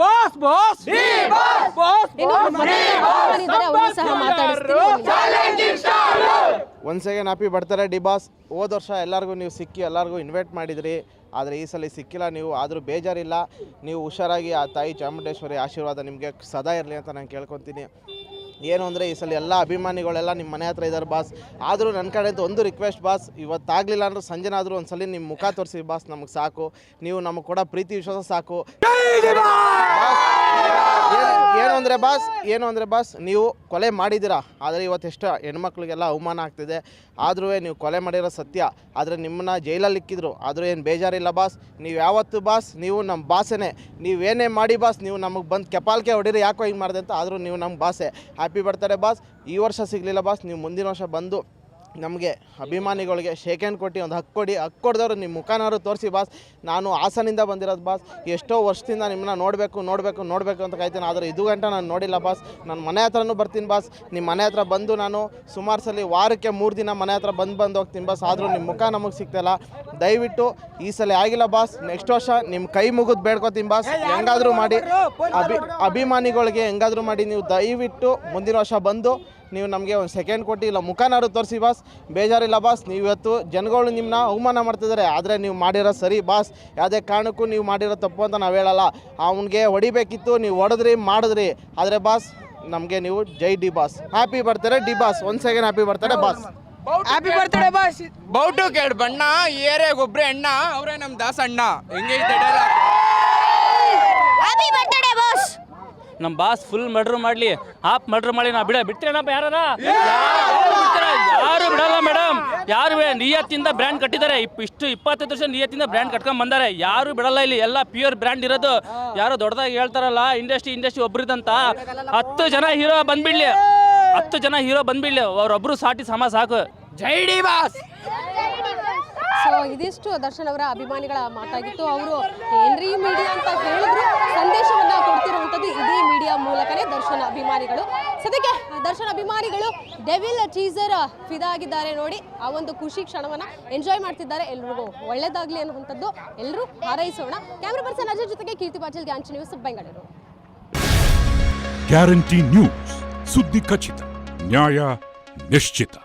Boss boss boss ಸಹ ಮಾತಾಡಿಸ್ತೀನಿ one second happy birthday D boss ಹೋದ ವರ್ಷ ಎಲ್ಲರಿಗೂ ನೀವು ಸಿಕ್ಕಿ ಎಲ್ಲರಿಗೂ ಇನ್ವೈಟ್ ಮಾಡಿದ್ರಿ. ಆದರೆ ಈ ಸಲ ಸಿಕ್ಕಿಲ್ಲ ನೀವು ಆದರೂ ಬೇಜಾರಿಲ್ಲ. ನೀವು ಹುಷಾರಾಗಿ ಆ ತಾಯಿ ಚಾಮುಂಡೇಶ್ವರಿ ಆಶೀರ್ವಾದ ನಿಮಗೆ ಸದಾ ಇರಲಿ ಅಂತ ನಾನು ಕೇಳ್ಕೊತೀನಿ. ಏನು ಅಂದರೆ ಈ ಸಲ ಎಲ್ಲ ಅಭಿಮಾನಿಗಳೆಲ್ಲ ನಿಮ್ಮ ಮನೆ ಹತ್ರ ಇದ್ದಾರೆ ಬಾಸ್. ಆದರೂ ನನ್ನ ಕಡೆಯಿಂದ ಒಂದು ರಿಕ್ವೆಸ್ಟ್ ಬಾಸ್ ಇವತ್ತಾಗಲಿಲ್ಲ ಅಂದ್ರೆ ಸಂಜೆನಾದರೂ ಒಂದು ಸಲ ನಿಮ್ಮ ಮುಖ ತೋರಿಸಿ ಬಾಸ್ ನಮಗೆ ಸಾಕು. ನೀವು ನಮಗೆ ಕೂಡ ಪ್ರೀತಿ ವಿಶ್ವಾಸ ಸಾಕು. ಏನು- ಅಂದರೆ ಬಾಸ್ ಏನು ಅಂದರೆ ಬಾಸ್ ನೀವು ಕೊಲೆ ಮಾಡಿದ್ದೀರಾ? ಆದರೆ ಇವತ್ತು ಎಷ್ಟು ಹೆಣ್ಮಕ್ಳಿಗೆಲ್ಲ ಅವಮಾನ ಆಗ್ತಿದೆ. ಆದರೂ ನೀವು ಕೊಲೆ ಮಾಡಿರೋ ಸತ್ಯ. ಆದರೆ ನಿಮ್ಮನ್ನ ಜೈಲಲ್ಲಿ ಇಕ್ಕಿದ್ರು. ಆದರೂ ಏನು ಬೇಜಾರಿಲ್ಲ ಬಾಸ್? ನೀವು ಯಾವತ್ತು ಬಾಸ್? ನೀವು ನಮ್ಮ ಬಾಸೆನೇ. ನೀವೇನೇ ಮಾಡಿ ಬಾಸ್ ನೀವು ನಮಗೆ ಬಂದು ಕೆಪಾಲ್ಕೆ ಹೊಡೀರಿ. ಯಾಕೋ ಹಿಂಗೆ ಮಾಡಿದೆ ಅಂತ. ಆದರೂ ನೀವು ನಮ್ಮ ಬಾಸೆ. Happy birthday boss. ಈ ವರ್ಷ ಸಿಗಲಿಲ್ಲ ಬಾಸ್. ನೀವು ಮುಂದಿನ ವರ್ಷ ಬಂದು ನಮಗೆ ಅಭಿಮಾನಿಗಳಿಗೆ ಶೇಕ್ ಹ್ಯಾಂಡ್ ಕೊಟ್ಟು ಒಂದು ಹಕ್ಕು ಕೊಡಿ ಹಕ್ಕು ಕೊಡ್ದವ್ರು ನಿಮ್ಮ ಮುಖನಾದ್ರು ತೋರಿಸಿ ಬಾಸ್. ನಾನು ಹಾಸನಿಂದ ಬಂದಿರೋದು ಬಾಸ್. ಎಷ್ಟೋ ವರ್ಷದಿಂದ ನಿಮ್ಮನ್ನ ನೋಡಬೇಕು ನೋಡಬೇಕು ನೋಡಬೇಕು ಅಂತ ಕಾಯ್ತೀನಿ. ಆದರೆ ಇದು ಗಂಟ ನಾನು ನೋಡಿಲ್ಲ ಬಾಸ್. ನಾನು ಮನೆ ಹತ್ರನೂ ಬರ್ತೀನಿ ಬಾಸ್. ನಿಮ್ಮ ಮನೆ ಹತ್ರ ಬಂದು ನಾನು ಸುಮಾರು ಸಲ ವಾರಕ್ಕೆ ಮೂರು ದಿನ ಮನೆ ಹತ್ರ ಬಂದು ಬಂದು ಹೋಗ್ತೀನಿ ಬಾಸ್. ಆದರೂ ನಿಮ್ಮ ಮುಖ ನಮಗೆ ಸಿಗ್ತಾಯಿಲ್ಲ ದಯವಿಟ್ಟು ಈ ಸಲ ಆಗಿಲ್ಲ ಬಾಸ್. ನೆಕ್ಸ್ಟ್ ವರ್ಷ ನಿಮ್ಮ ಕೈ ಮುಗಿದು ಬೇಡ್ಕೊತೀನಿ ಬಾಸ್. ಹೆಂಗಾದರೂ ಮಾಡಿ. ಅಭಿ ಅಭಿಮಾನಿಗಳಿಗೆ ಹೆಂಗಾದರೂ ಮಾಡಿ ನೀವು ದಯವಿಟ್ಟು ಮುಂದಿನ ವರ್ಷ ಬಂದು ನೀವು ನಮಗೆ ಒಂದು ಸೆಕೆಂಡ್ ಕೊಟ್ಟು ಇಲ್ಲ ಮುಖನಾರು ತೋರಿಸಿ ಬಾಸ್. ಬೇಜಾರಿಲ್ಲ ಬಾಸ್. ನೀವು ಇವತ್ತು ಜನಗಳು ನಿಮ್ಮನ್ನ ಅವಮಾನ ಮಾಡ್ತಿದ್ದಾರೆ. ಆದರೆ ನೀವು ಮಾಡಿರೋ ಸರಿ ಬಾಸ್. ಯಾವುದೇ ಕಾರಣಕ್ಕೂ ನೀವು ಮಾಡಿರೋ ತಪ್ಪು ಅಂತ ನಾವು ಹೇಳಲ್ಲ. ಅವನಿಗೆ ಹೊಡಿಬೇಕಿತ್ತು ನೀವು ಹೊಡೆದ್ರಿ ಮಾಡಿದ್ರಿ. ಆದರೆ ಬಾಸ್ ನಮಗೆ ನೀವು Jai D boss. Happy birthday D boss. ಒಂದು second happy birthday boss. Happy birthday boss. ಬೌಟು ಕೇಳಿ ಬಣ್ಣ ಈ ಏರಿಯಾಗ ಒಬ್ರೆ ಅಣ್ಣ ಅವರೇ ನಮ್ಮ ದಾಸಣ್ಣ. ಹೆಂಗೆ ಹೆಂಗೈತೆ dialogue? ಹ್ಯಾಪಿ ಬರ್ತ್ಡೇ ಬಾಸ್ ನಮ್ಮ ಬಾಸ್ ಫುಲ್ ಮರ್ಡರ್ ಮಾಡಲಿ. ಹಾಫ್ ಮರ್ಡರ್ ಮಾಡಿ ನಾ ಬಿಡ. ಬಿಡ್ತೀರೇನಪ್ಪ ಯಾರು? ಯಾರು ಬಿಡಲ್ಲ ಮೇಡಮ್ ಯಾರು ನಿಯತ್ತಿಂದ ಬ್ರ್ಯಾಂಡ್ ಕಟ್ಟಿದ್ದಾರೆ? ಇಷ್ಟು ಇಪ್ಪತ್ತೈದು ವರ್ಷ ನಿಯತ್ತಿಂದ ಬ್ರ್ಯಾಂಡ್ ಕಟ್ಕೊಂಡ್ ಬಂದಾರೆ. ಯಾರು ಬಿಡಲ್ಲ ಇಲ್ಲಿ. ಎಲ್ಲ ಪ್ಯೂರ್ ಬ್ರ್ಯಾಂಡ್ ಇರೋದು. ಯಾರು ದೊಡ್ಡದಾಗಿ ಹೇಳ್ತಾರಲ್ಲ ಇಂಡಸ್ಟ್ರಿ ಇಂಡಸ್ಟ್ರಿ ಒಬ್ರಿದಂತ. ಹತ್ತು ಜನ ಹೀರೋ ಬಂದ್ಬಿಡ್ಲಿ. ಹತ್ತು ಜನ ಹೀರೋ ಬಂದ್ಬಿಡ್ಲಿ. ಅವ್ರೊಬ್ರು ಸಾಟಿ ಸಮ ಸಾಕು. ಜೈ ಡಿ ಬಾಸ್! ಸೊ ಇದಿಷ್ಟು ದರ್ಶನ್ ಅವರ ಅಭಿಮಾನಿಗಳ ಮಾತಾಗಿತ್ತು. ಅವರು ಏನ್ರಿ ಮೀಡಿಯಾ ಅಂತ ಹೇಳಿದ್ರು? ಸಂದೇಶವನ್ನ ಕೊಡ್ತಿರುವಂಥದ್ದು ಇದೇ ಮೀಡಿಯಾ ಮೂಲಕನೇ ದರ್ಶನ್ ಅಭಿಮಾನಿಗಳು. ಸದ್ಯಕ್ಕೆ ದರ್ಶನ್ ಅಭಿಮಾನಿಗಳು ಡೆವಿಲ್ ಟೀಸರ್ ಫಿದಾ ಆಗಿದ್ದಾರೆ ನೋಡಿ. ಆ ಒಂದು ಖುಷಿ ಕ್ಷಣವನ್ನ ಎಂಜಾಯ್ ಮಾಡ್ತಿದ್ದಾರೆ ಎಲ್ರಿಗೂ. ಒಳ್ಳೇದಾಗ್ಲಿ ಅನ್ನುವಂಥದ್ದು ಎಲ್ಲರೂ ಹಾರೈಸೋಣ. ಕ್ಯಾಮ್ರಾ ಪರ್ಸನ್ ಅಜಯ್ ಜೊತೆಗೆ ಕೀರ್ತಿ ಪಾಟೀಲ್ ಗ್ಯಾಂಚ್ ನ್ಯೂಸ್ ಬೆಂಗಳೂರು. ಗ್ಯಾರಂಟಿ ನ್ಯೂಸ್ ಸುದ್ದಿ ಖಚಿತ, ನ್ಯಾಯ ನಿಶ್ಚಿತ.